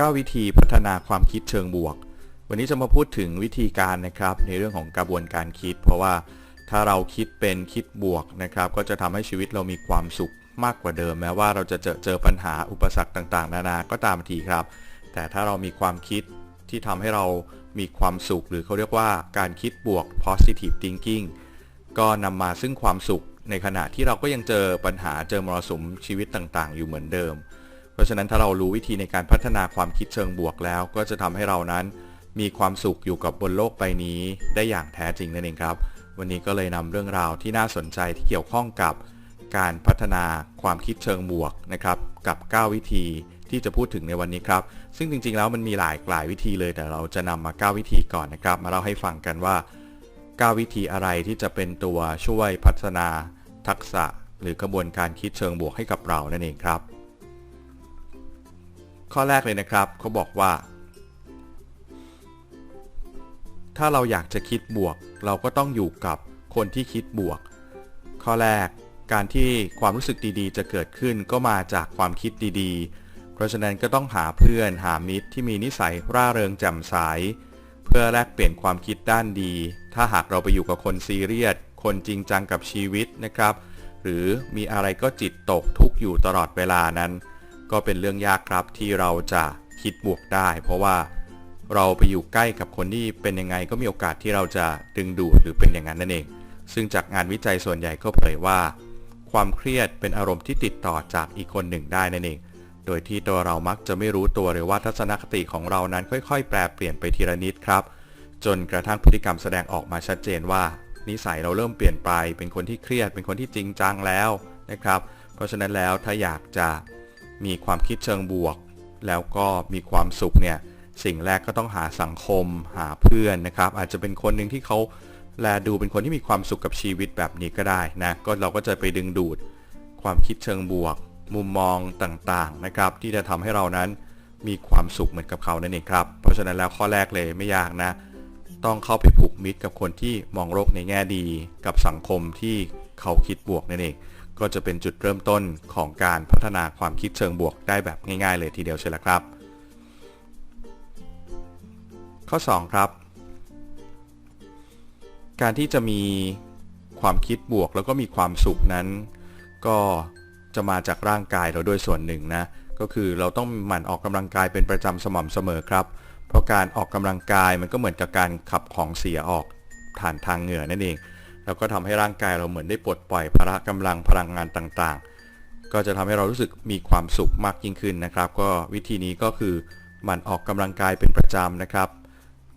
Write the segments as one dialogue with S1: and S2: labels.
S1: 9 วิธีพัฒนาความคิดเชิงบวก วันนี้จะมาพูดถึงวิธีการนะครับ ในเรื่องของกระบวนการคิด เพราะว่าถ้าเราคิดเป็นคิดบวกนะครับ ก็จะทำให้ชีวิตเรามีความสุขมากกว่าเดิม แม้ว่าเราจะเจอเจอปัญหาอุปสรรคต่างๆ นานาก็ตามทีครับ แต่ถ้าเรามีความคิดที่ทำให้เรามีความสุข หรือเขาเรียกว่าการคิดบวก positive thinking ก็นำมาซึ่งความสุขในขณะที่เราก็ยังเจอปัญหาเจอมรสุมชีวิตต่างๆ อยู่เหมือนเดิม ราะฉะนั้นถ้าเรารู้วิธีในการพัฒนาความคิดเชิงบวกแล้ว ก็จะทำให้เรานั้นมีความสุขอยู่กับบนโลกใบนี้ ได้อย่างแท้จริงนั่นเองครับ วันนี้ก็เลยนำเรื่องราวที่น่าสนใจที่เกี่ยวข้องกับการพัฒนาความคิดเชิงบวกนะครับกับ 9 วิธีที่จะพูดถึงในวันนี้ครับ ซึ่งจริงๆแล้วมันมีหลายหลายวิธีเลยแต่เราจะนำมา 9 วิธีก่อนนะครับ มาเล่าให้ฟังกันว่า 9 วิธีอะไรที่จะเป็นตัวช่วยพัฒนาทักษะ หรือกระบวนการคิดเชิงบวกให้กับเรานั่นเองครับ ข้อแรกเลยนะครับเขาบอกว่า ถ้าเราอยากจะคิดบวก เราก็ต้องอยู่กับคนที่คิดบวก ข้อแรกการที่ความรู้สึกดีๆ จะเกิดขึ้นก็มาจากความคิดดีๆ เพราะฉะนั้นก็ต้องหาเพื่อนหามิตรที่มีนิสัยร่าเริงแจ่มใสเพื่อแลกเปลี่ยนความคิดด้านดี ถ้าหากเราไปอยู่กับคนซีเรียสคนจริงจังกับชีวิตนะครับ หรือมีอะไรก็จิตตกทุกข์อยู่ตลอดเวลานั้น ก็เป็นเรื่องยากครับที่เราจะคิดบวกได้ เพราะว่าเราไปอยู่ใกล้กับคนที่เป็นยังไงก็มีโอกาสที่เราจะดึงดูดหรือเป็นอย่างนั้นนั่นเอง ซึ่งจากงานวิจัยส่วนใหญ่ก็เผยว่า ความเครียดเป็นอารมณ์ที่ติดต่อจากอีกคนหนึ่งได้นั่นเอง โดยที่ตัวเรามักจะไม่รู้ตัวหรือว่าทัศนคติของเรานั้นค่อยๆ แปรเปลี่ยนไปทีละนิดครับ จนกระทั่งพฤติกรรมแสดงออกมาชัดเจนว่า นิสัยเราเริ่มเปลี่ยนไป เป็นคนที่เครียด เป็นคนที่จริงจังแล้วนะครับ เพราะฉะนั้นแล้วถ้าอยากจะ มีความคิดเชิงบวก แล้วก็มีความสุขเนี่ยสิ่งแรกก็ต้องหาสังคมหาเพื่อนนะครับ อาจจะเป็นคนหนึ่งที่เขาแลดูเป็นคนที่มีความสุขกับชีวิตแบบนี้ก็ได้นะก็เราก็จะไปดึงดูดความคิดเชิงบวก มุมมองต่างๆนะครับ ที่จะทำให้เรานั้นมีความสุขเหมือนกับเขานั่นเองครับ เพราะฉะนั้นแล้วข้อแรกเลยไม่ยากนะ ต้องเข้าไปผูกมิตรกับคนที่มองโลกในแง่ดี กับสังคมที่เขาคิดบวกนั่นเอง ก็จะเป็นจุดเริ่มต้นของการพัฒนาความคิดเชิงบวกได้แบบง่าย ๆ เลยทีเดียวใช่แล้วครับ ข้อ 2 ครับ การที่จะมีความคิดบวกแล้วก็มีความสุขนั้น ก็จะมาจากร่างกายเราด้วยส่วนหนึ่งนะ ก็คือเราต้องหมั่นออกกำลังกายเป็นประจำสม่ำเสมอครับ เพราะการออกกำลังกายมันก็เหมือนกับการขับของเสียออกผ่านทางเหงื่อนั่นเอง แล้วก็ทำให้ร่างกายเราเหมือนได้ปลดปล่อยพละกำลังพลังงานต่างๆ ก็จะทำให้เรารู้สึกมีความสุขมากยิ่งขึ้นนะครับ ก็วิธีนี้ก็คือหมั่นออกกำลังกายเป็นประจำนะครับ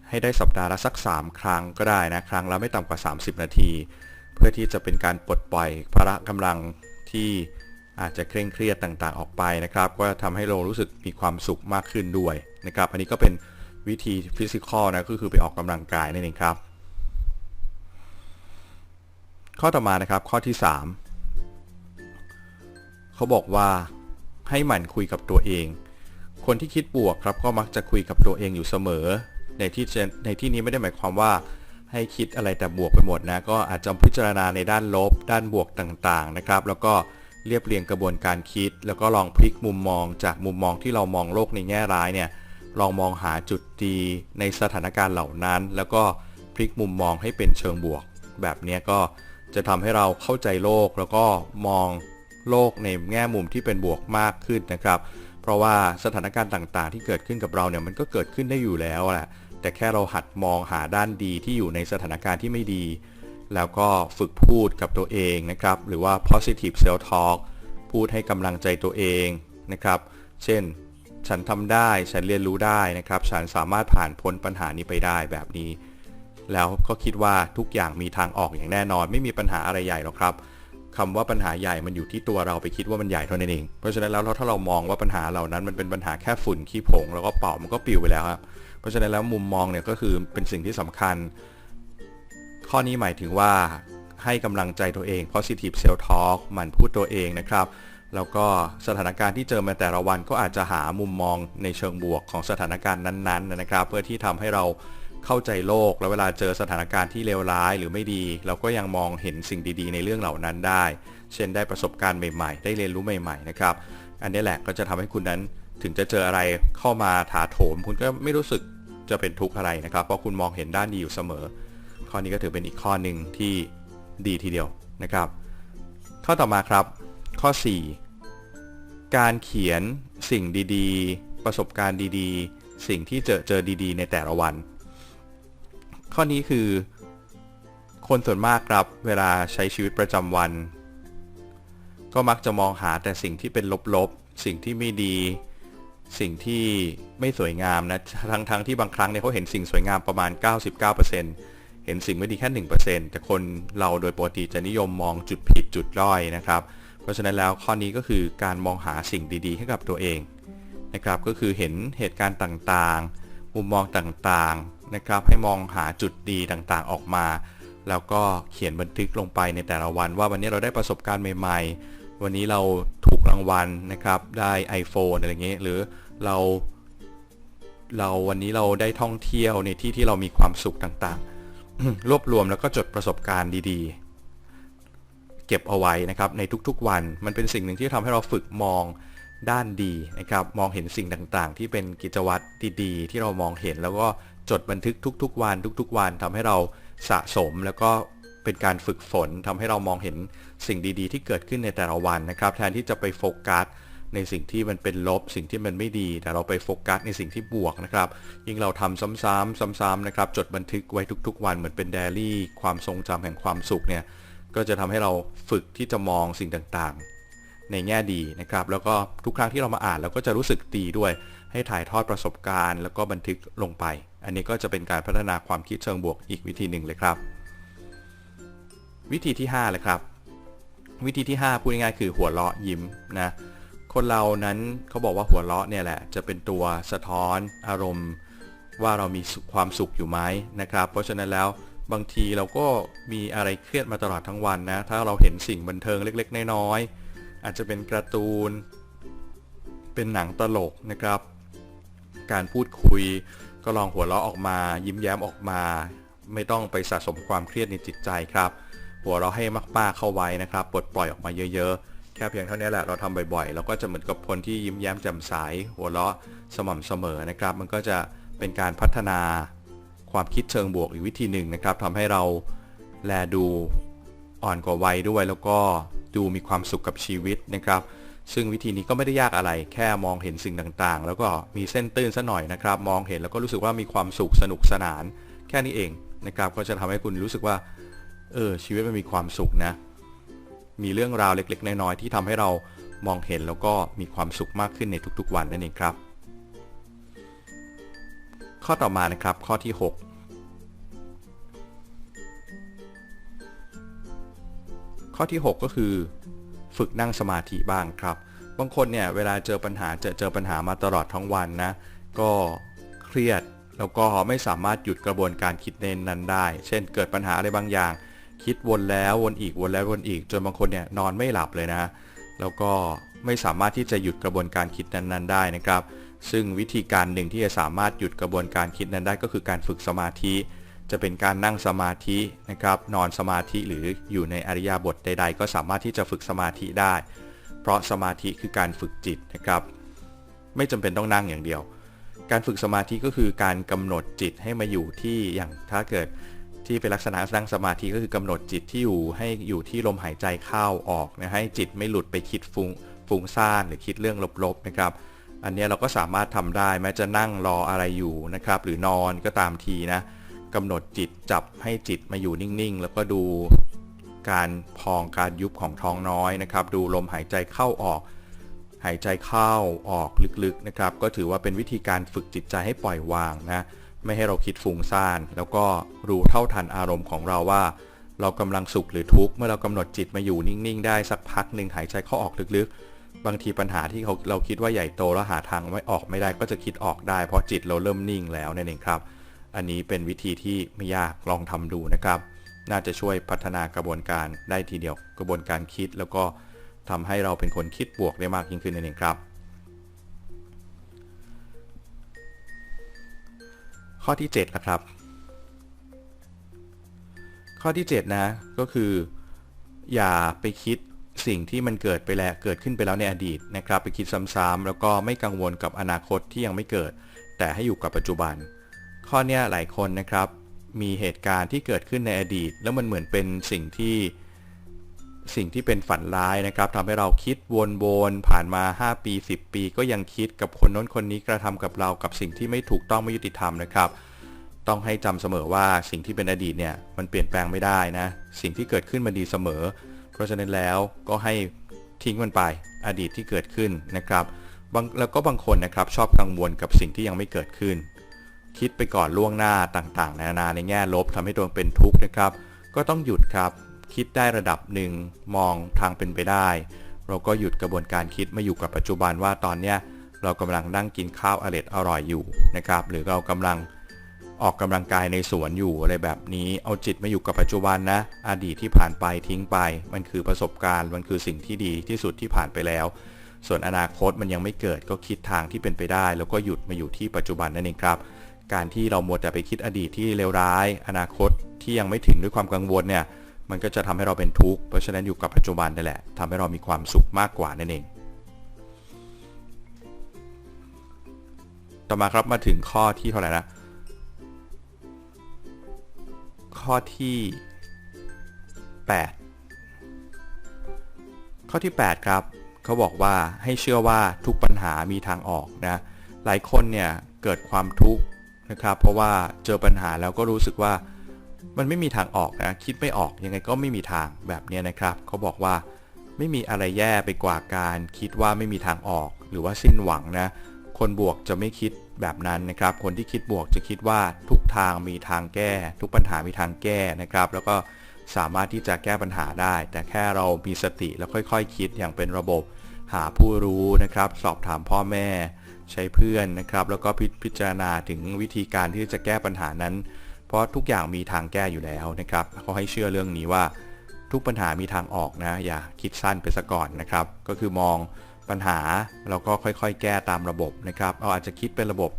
S1: ให้ได้สัปดาห์ละสัก 3 ครั้งก็ได้นะครั้งละไม่ต่ำกว่า 30 นาที เพื่อที่จะเป็นการปลดปล่อยพละกำลังที่อาจจะเคร่งเครียดต่างๆ ออกไปนะครับ ก็ทำให้เรารู้สึกมีความสุขมากขึ้นด้วยนะครับ อันนี้ก็เป็นวิธีฟิสิกอลนะก็คือไปออกกำลังกายนั่นเองครับ ข้อต่อมานะครับข้อที่ 3 เขาบอกว่าให้หมั่นคุยกับตัวเอง คนที่คิดบวกครับก็มักจะคุยกับตัวเองอยู่เสมอ ในที่ในที่นี้ไม่ได้หมายความว่าให้คิดอะไรแต่บวกไปหมดนะก็อาจจะพิจารณาในด้านลบ ด้านบวกต่างๆนะครับ แล้วก็เรียบเรียงกระบวนการคิด แล้วก็ลองพลิกมุมมองจากมุมมองที่เรามองโลกในแง่ร้ายเนี่ยลองมองหาจุดดีในสถานการณ์เหล่านั้น แล้วก็พลิกมุมมองให้เป็นเชิงบวก แบบนี้ก็ จะทำให้เราเข้าใจโลกแล้วก็มองโลกในแง่มุมที่เป็นบวกมากขึ้นนะครับ เพราะว่าสถานการณ์ต่างๆ ที่เกิดขึ้นกับเราเนี่ยมันก็เกิดขึ้นได้อยู่แล้วแหละแต่แค่เราหัดมองหาด้านดีที่อยู่ในสถานการณ์ที่ไม่ดี แล้วก็ฝึกพูดกับตัวเองนะครับ หรือว่า positive self talk พูดให้กำลังใจตัวเองนะครับ เช่น ฉันทำได้ ฉันเรียนรู้ได้นะครับ ฉันสามารถผ่านพ้นปัญหานี้ไปได้แบบนี้ แล้วก็คิดว่าทุกอย่างมีทางออกอย่างแน่นอน ไม่มีปัญหาอะไรใหญ่หรอกครับคำว่าปัญหาใหญ่มันอยู่ที่ตัวเราไปคิดว่ามันใหญ่เท่านั้นเอง เพราะฉะนั้นแล้วถ้าเรามองว่าปัญหาเหล่านั้นมันเป็นปัญหาแค่ฝุ่นขี้ผงแล้วก็เป่ามันก็ปิวไปแล้วครับเพราะฉะนั้นแล้วมุมมองเนี่ยก็คือเป็นสิ่งที่สำคัญ ข้อนี้หมายถึงว่าให้กำลังใจตัวเอง positive self talk มันพูดตัวเองนะครับแล้วก็สถานการณ์ที่เจอมาแต่ละวันก็อาจจะหามุมมองในเชิงบวกของสถานการณ์นั้นๆนะครับ เพื่อที่ทำให้เรา เข้าใจโลก แล้วเวลาเจอสถานการณ์ที่เลวร้ายหรือไม่ดี เราก็ยังมองเห็นสิ่งดีๆ ในเรื่องเหล่านั้นได้ เช่นได้ประสบการณ์ใหม่ๆ ได้เรียนรู้ใหม่ๆนะครับอันนี้แหละก็จะทำให้คุณนั้นถึงจะเจออะไรเข้ามาถาโถม คุณก็ไม่รู้สึกจะเป็นทุกข์อะไรนะครับเพราะคุณมองเห็นด้านดีอยู่เสมอ ข้อนี้ก็ถือเป็นอีกข้อหนึ่งที่ดีทีเดียวนะครับ ข้อต่อมาครับ ข้อ 4 การเขียนสิ่งดีๆ ประสบการณ์ดีๆ สิ่งที่เจอเจอดีๆ ในแต่ละวัน ข้อนี้คือ คนส่วนมากครับเวลาใช้ชีวิตประจำวัน ก็มักจะมองหาแต่สิ่งที่เป็นลบๆ สิ่งที่ไม่ดี สิ่งที่ไม่สวยงามนะทั้งๆทที่บางครั้งเนี่ยเขาเห็นสิ่งสวยงามประมาณ 99%เห็นสิ่งไม่ดีแค่ 1%แต่คนเราโดยปกติจะนิยมมองจุดผิดจุดด้อยนะครับ เพราะฉะนั้นแล้วข้อนี้ก็คือการมองหาสิ่งดีๆ ให้กับตัวเองนะครับก็คือเห็นเหตุการณ์ต่างๆ มุมมองต่างๆ นะครับ ให้มองหาจุดดีต่างๆออกมา แล้วก็เขียนบันทึกลงไปในแต่ละวัน ว่าวันนี้เราได้ประสบการณ์ใหม่ ๆ วันนี้เราถูกรางวัลนะครับ ได้ iPhone อะไรเงี้ยหรือเราเราวันนี้เราได้ท่องเที่ยวในที่ที่เรามีความสุขต่างๆ รวบรวมแล้วก็จดประสบการณ์ดีๆ เก็บเอาไว้นะครับในทุกๆวัน มันเป็นสิ่งหนึ่งที่ทำให้เราฝึกมอง ด้านดีนะครับมองเห็นสิ่งต่างๆ ที่เป็นกิจวัตรดีๆ ที่เรามองเห็นแล้วก็จดบันทึกทุก ๆ วันทุก ๆ วันทำให้เราสะสมแล้วก็เป็นการฝึกฝนทำให้เรามองเห็นสิ่งดีๆ ที่เกิดขึ้นในแต่ละวันนะครับ แทนที่จะไปโฟกัสในสิ่งที่มันเป็นลบสิ่งที่มันไม่ดี แต่เราไปโฟกัสในสิ่งที่บวกนะครับ ยิ่งเราทำซ้ำๆซ้ำๆนะครับ จดบันทึกไว้ทุก ๆ วันเหมือนเป็นไดอารี่ ความทรงจำแห่งความสุขเนี่ยก็จะทำให้เราฝึกที่จะมองสิ่งต่างๆ ในแง่ดีนะครับแล้วก็ทุกครั้งที่เรามาอ่านเราก็จะรู้สึกดีด้วย ให้ถ่ายทอดประสบการณ์ แล้วก็บันทึกลงไป อันนี้ก็จะเป็นการพัฒนาความคิดเชิงบวกอีกวิธีหนึ่งเลยครับ วิธีที่5เลยครับ วิธีที่ 5 พูดง่ายๆคือหัวเราะยิ้มนะคนเรานั้นเขาบอกว่าหัวเราะเนี่ยแหละจะเป็นตัวสะท้อนอารมณ์ ว่าเรามีความสุขอยู่ไหมนะครับ เพราะฉะนั้นแล้วบางทีเราก็มีอะไรเครียดมาตลอดทั้งวันนะถ้าเราเห็นสิ่งบันเทิงเล็ก ๆ น้อยๆ อาจจะเป็นการ์ตูน เป็นหนังตลกนะครับ การพูดคุยก็ลองหัวเราะออกมา ยิ้มแย้มออกมา ไม่ต้องไปสะสมความเครียดในจิตใจครับ หัวเราะให้มากๆเข้าไว้นะครับปลดปล่อยออกมาเยอะๆ แค่เพียงเท่านี้แหละเราทำบ่อยๆ เราก็จะเหมือนกับคนที่ยิ้มแย้มแจ่มใสหัวเราะสม่ำเสมอนะครับ มันก็จะเป็นการพัฒนาความคิดเชิงบวกอีกวิธีหนึ่งนะครับทำให้เราแลดูอ่อนกว่าวัยด้วยแล้วก็ ดูมีความสุขกับชีวิตนะครับ ซึ่งวิธีนี้ก็ไม่ได้ยากอะไร แค่มองเห็นสิ่งต่างๆ แล้วก็มีเส้นตื้นซะหน่อยนะครับ มองเห็นแล้วก็รู้สึกว่ามีความสุขสนุกสนาน แค่นี้เองนะครับ ก็จะทำให้คุณรู้สึกว่า เออ ชีวิตมันมีความสุขนะ มีเรื่องราวเล็ก ๆ น้อยๆที่ทำให้เรามองเห็นแล้วก็มีความสุขมากขึ้นในทุกๆ วันนั่นเองครับ ข้อต่อมานะครับ ข้อที่ 6 ข้อที่ 6 ก็คือ ฝึกนั่งสมาธิบ้างครับ บางคนเนี่ยเวลาเจอปัญหาเจอเจอปัญหามาตลอดทั้งวันนะ ก็เครียดแล้วก็ไม่สามารถหยุดกระบวนการคิดเน้นนั้นได้ เช่นเกิดปัญหาอะไรบางอย่าง คิดวนแล้ววนอีกวนแล้ววนอีก จนบางคนเนี่ยนอนไม่หลับเลยนะ แล้วก็ไม่สามารถที่จะหยุดกระบวนการคิดนั้นๆ ได้นะครับ ซึ่งวิธีการหนึ่งที่จะสามารถหยุดกระบวนการคิดนั้นได้ก็คือการฝึกสมาธิ จะเป็นการนั่งสมาธินะครับ นอนสมาธิหรืออยู่ในอริยาบทใด ๆ ก็สามารถที่จะฝึกสมาธิได้ เพราะสมาธิคือการฝึกจิตนะครับ ไม่จำเป็นต้องนั่งอย่างเดียว การฝึกสมาธิก็คือการกำหนดจิตให้มาอยู่ที่อย่างถ้าเกิดที่เป็นลักษณะนั่งสมาธิก็คือกำหนดจิตที่อยู่ให้อยู่ที่ลมหายใจเข้าออกนะให้จิตไม่หลุดไปคิดฟุงฟุ้งซ่านหรือคิดเรื่องลบๆนะครับ อันนี้เราก็สามารถทำได้แม้จะนั่งรออะไรอยู่นะครับ หรือนอนก็ตามทีนะ กำหนดจิตจับให้จิตมาอยู่นิ่งๆ แล้วก็ดูการพองการยุบของท้องน้อยนะครับ ดูลมหายใจเข้าออก หายใจเข้าออกลึกๆนะครับ ก็ถือว่าเป็นวิธีการฝึกจิตใจให้ปล่อยวางนะ ไม่ให้เราคิดฟุ้งซ่าน แล้วก็รู้เท่าทันอารมณ์ของเราว่า เรากำลังสุขหรือทุกข์ เมื่อเรากำหนดจิตมาอยู่นิ่งๆ ได้สักพักหนึ่งหายใจเข้าออกลึกๆ บางทีปัญหาที่เขาเราคิดว่าใหญ่โตแล้วหาทางไม่ออกไม่ได้ก็จะคิดออกได้ เพราะจิตเราเริ่มนิ่งแล้วนั่นเองครับ อันนี้เป็นวิธีที่ไม่ยากลองทำดูนะครับ น่าจะช่วยพัฒนากระบวนการได้ทีเดียวกระบวนการคิด แล้วก็ทำให้เราเป็นคนคิดบวกได้มากยิ่งขึ้นนั่นเองครับ ข้อที่7นะครับ ข้อที่ 7 นะก็คือ อย่าไปคิดสิ่งที่มันเกิดไปแล้วเกิดขึ้นไปแล้วในอดีตนะครับ ไปคิดซ้ำๆแล้วก็ไม่กังวลกับอนาคตที่ยังไม่เกิด แต่ให้อยู่กับปัจจุบัน ข้อเนี้ยหลายคนนะครับ มีเหตุการณ์ที่เกิดขึ้นในอดีต แล้วมันเหมือนเป็นสิ่งที่สิ่งที่เป็นฝันร้ายนะครับทำให้เราคิดวนๆผ่านมา 5 ปี 10 ปี ก็ยังคิดกับคนน้นคนนี้กระทำกับเรากับสิ่งที่ไม่ถูกต้องไม่ยุติธรรมนะครับ ต้องให้จำเสมอว่าสิ่งที่เป็นอดีตเนี่ยมันเปลี่ยนแปลงไม่ได้นะ สิ่งที่เกิดขึ้นมันดีเสมอ เพราะฉะนั้นแล้วก็ให้ทิ้งมันไปอดีตที่เกิดขึ้นนะครับแล้วก็บางคนนะครับชอบกังวลกับสิ่งที่ยังไม่เกิดขึ้น คิดไปก่อนล่วงหน้าต่างๆ นานาในแง่ลบทำให้ตัวเองเป็นทุกข์นะครับ ก็ต้องหยุดครับ คิดได้ระดับหนึ่งมองทางเป็นไปได้ เราก็หยุดกระบวนการคิดมาอยู่กับปัจจุบันว่าตอนเนี้ยเรากำลังนั่งกินข้าวอร่อยอร่อยอยู่นะครับ หรือเรากำลังออกกำลังกายในสวนอยู่อะไรแบบนี้ เอาจิตมาอยู่กับปัจจุบันนะ อดีตที่ผ่านไปทิ้งไป มันคือประสบการณ์ มันคือสิ่งที่ดีที่สุดที่ผ่านไปแล้ว ส่วนอนาคตมันยังไม่เกิดก็คิดทางที่เป็นไปได้ แล้วก็หยุดมาอยู่ที่ปัจจุบันนั่นเองครับ การที่เรามัวแต่ไปคิดอดีตที่เลวร้าย อนาคตที่ยังไม่ถึงด้วยความกังวลเนี่ยมันก็จะทำให้เราเป็นทุกข์เพราะฉะนั้นอยู่กับปัจจุบันนั่นแหละทำให้เรามีความสุขมากกว่านั่นเอง ต่อมาครับมาถึงข้อที่เท่าไหร่นะข้อที่ 8 ข้อที่ 8 ครับเขาบอกว่าให้เชื่อว่าทุกปัญหามีทางออกนะหลายคนเนี่ยเกิดความทุกข์ นะครับ เพราะว่าเจอปัญหาแล้วก็รู้สึกว่ามันไม่มีทางออกนะ คิดไม่ออกยังไงก็ไม่มีทางแบบนี้นะครับเขาบอกว่าไม่มีอะไรแย่ไปกว่าการคิดว่าไม่มีทางออก หรือว่าสิ้นหวังนะคนบวกจะไม่คิดแบบนั้นนะครับ คนที่คิดบวกจะคิดว่าทุกทางมีทางแก้ ทุกปัญหามีทางแก้นะครับ แล้วก็สามารถที่จะแก้ปัญหาได้ แต่แค่เรามีสติแล้วค่อยๆคคิดอย่างเป็นระบบ หาผู้รู้นะครับ สอบถามพ่อแม่ ใช้เพื่อนนะครับ แล้วก็พิพจารณาถึงวิธีการที่จะแก้ปัญหานั้น เพราะทุกอย่างมีทางแก้อยู่แล้วนะครับเขาให้เชื่อเรื่องนี้ว่า ทุกปัญหามีทางออกนะ อย่าคิดสั้นไปซะก่อนนะครับ ก็คือมองปัญหาเราก็ค่อยๆ แก้ตามระบบนะครับเราอาจจะคิดเป็นระบบ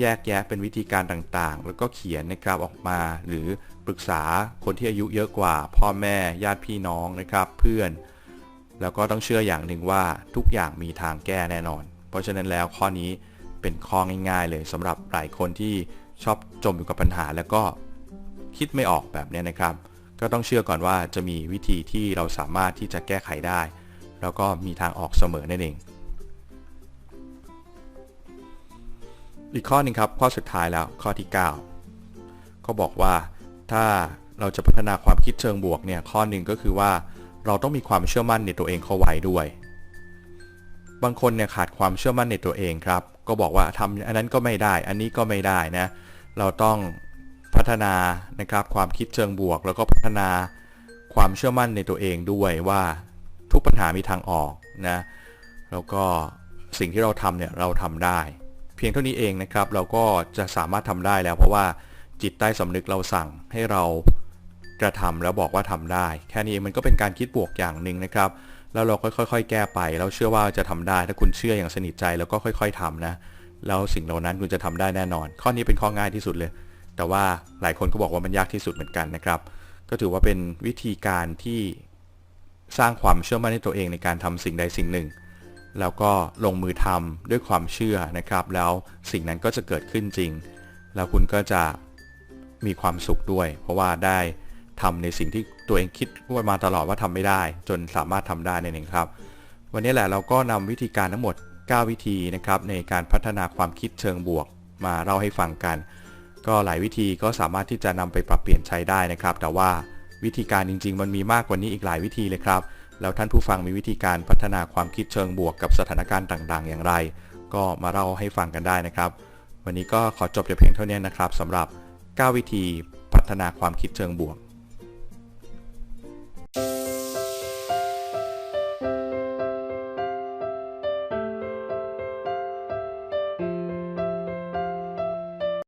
S1: แยกแยะเป็นวิธีการต่างๆ แล้วก็เขียนนะครับออกมา หรือปรึกษาคนที่อายุเยอะกว่า พ่อแม่ญาติพี่น้องนะครับ เพื่อน แล้วก็ต้องเชื่ออย่างหนึ่งว่าทุกอย่างมีทางแก้แน่นอน เพราะฉะนั้นแล้วข้อนี้เป็นข้อง่ายๆ เลยสำหรับหลายคนที่ชอบจมอยู่กับปัญหา แล้วก็คิดไม่ออกแบบนี้นะครับ ก็ต้องเชื่อก่อนว่าจะมีวิธีที่เราสามารถที่จะแก้ไขได้ แล้วก็มีทางออกเสมอนั่นเอง อีกข้อหนึ่งครับ ข้อสุดท้ายแล้วข้อที่9ก็บอกว่าถ้าเราจะพัฒนาความคิดเชิงบวกเนี่ยข้อหนึ่งก็คือว่าเราต้องมีความเชื่อมั่นในตัวเองเข้าไว้ด้วย บางคนเนี่ยขาดความเชื่อมั่นในตัวเองครับ ก็บอกว่าทำอันนั้นก็ไม่ได้ อันนี้ก็ไม่ได้นะ เราต้องพัฒนานะครับความคิดเชิงบวก แล้วก็พัฒนาความเชื่อมั่นในตัวเองด้วยว่าทุกปัญหามีทางออกนะแล้วก็สิ่งที่เราทำเนี่ยเราทำได้ เพียงเท่านี้เองนะครับเราก็จะสามารถทำได้แล้วเพราะว่าจิตใต้สำนึกเราสั่งให้เรากระทำแล้วบอกว่าทำได้ แค่นี้เองมันก็เป็นการคิดบวกอย่างหนึ่งนะครับ แล้วเราค่อยๆ แก้ไป แล้วเชื่อว่าจะทำได้ถ้าคุณเชื่ออย่างสนิทใจแล้วก็ค่อย ๆทำนะแล้วสิ่งเหล่านั้นคุณจะทำได้แน่นอน ข้อนี้เป็นข้อง่ายที่สุดเลย แต่ว่าหลายคนก็บอกว่ามันยากที่สุดเหมือนกันนะครับ ก็ถือว่าเป็นวิธีการที่สร้างความเชื่อมั่นในตัวเองในการทำสิ่งใดสิ่งหนึ่ง แล้วก็ลงมือทำด้วยความเชื่อนะครับ แล้วสิ่งนั้นก็จะเกิดขึ้นจริง แล้วคุณก็จะมีความสุขด้วย เพราะว่าได้ทำในสิ่งที่ ตัวเองคิดว่ามาตลอดว่าทำไม่ได้ จนสามารถทำได้นั่นเองครับ วันนี้แหละเราก็นำวิธีการทั้งหมด 9 วิธีนะครับในการพัฒนาความคิดเชิงบวก มาเล่าให้ฟังกัน ก็หลายวิธีก็สามารถที่จะนำไปปรับเปลี่ยนใช้ได้นะครับ แต่ว่าวิธีการจริง ๆ มันมีมากกว่านี้อีกหลายวิธีเลยครับแล้วท่านผู้ฟังมีวิธีการพัฒนาความคิดเชิงบวกกับสถานการณ์ต่างๆ อย่างไร ก็มาเล่าให้ฟังกันได้นะครับ วันนี้ก็ขอจบแต่เพียงเท่านี้นะครับสำหรับ 9 วิธีพัฒนาความคิดเชิงบวก